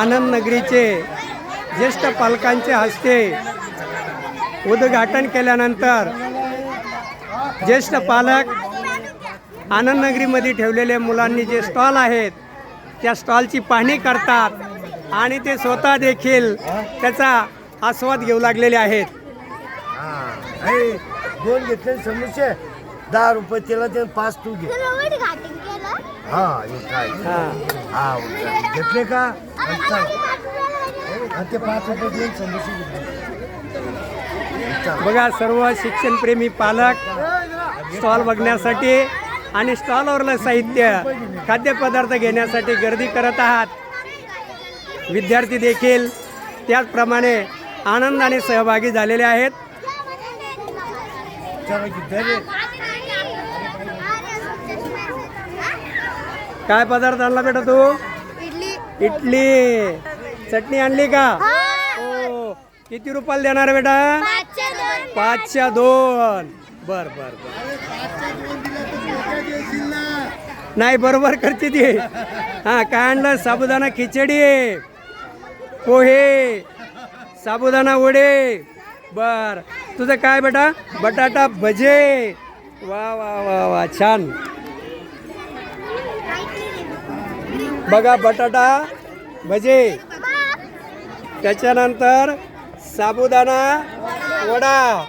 आनंद नगरीचे ज्येष्ठ पालकांचे हस्ते उद्घाटन केल्यानंतर ज्येष्ठ पालक आनंद नगरीमध्ये ठेवलेले मुलांनी जे स्टॉल आहेत त्या स्टॉलची पाहणी करतात आणि ते स्वतः देखील त्याचा आस्वाद घेऊ लागलेले आहेत. दोन घेतले समस्या दहा रुपये त्याला ते पाच तू घे. हा हे काय? घेतले का? आणि चाल. आणि ते पाच रुपये चाल. बघा सर्व शिक्षणप्रेमी पालक स्टॉल बघण्यासाठी आणि स्टॉलवरलं साहित्य खाद्यपदार्थ घेण्यासाठी गर्दी करत आहात. विद्यार्थी देखील त्याचप्रमाणे आनंदाने सहभागी झालेले आहेत. चला की दे. काय पदार्थ आणला बेटा तू? इडली. इडली. चटणी आणली का? हो. किती रुपयाला देणार बेटा? पाचशे दोन. बर बर. नाही बरोबर करते ती. हा काय आणलं? साबुदाणा खिचडी पोहे साबुदाणा वडे. बर. तुझं काय बेटा? बटाटा भजे. वा वा वा वा छान. बघा बटाटा भजे. त्याच्यानंतर साबुदाणा वडा.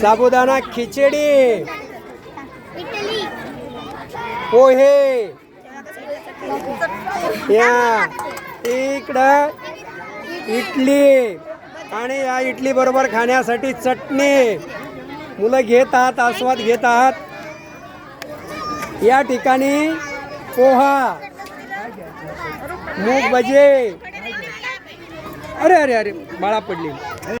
साबुदाणा खिचडी. पोहे. या. इकडं इडली. आणि या इडली बरोबर खाण्यासाठी चटणी. मुलं घेत आहात आस्वाद घेत आहात या ठिकाणी पोहा. मूग भजे. अरे अरे अरे बाळा पडली.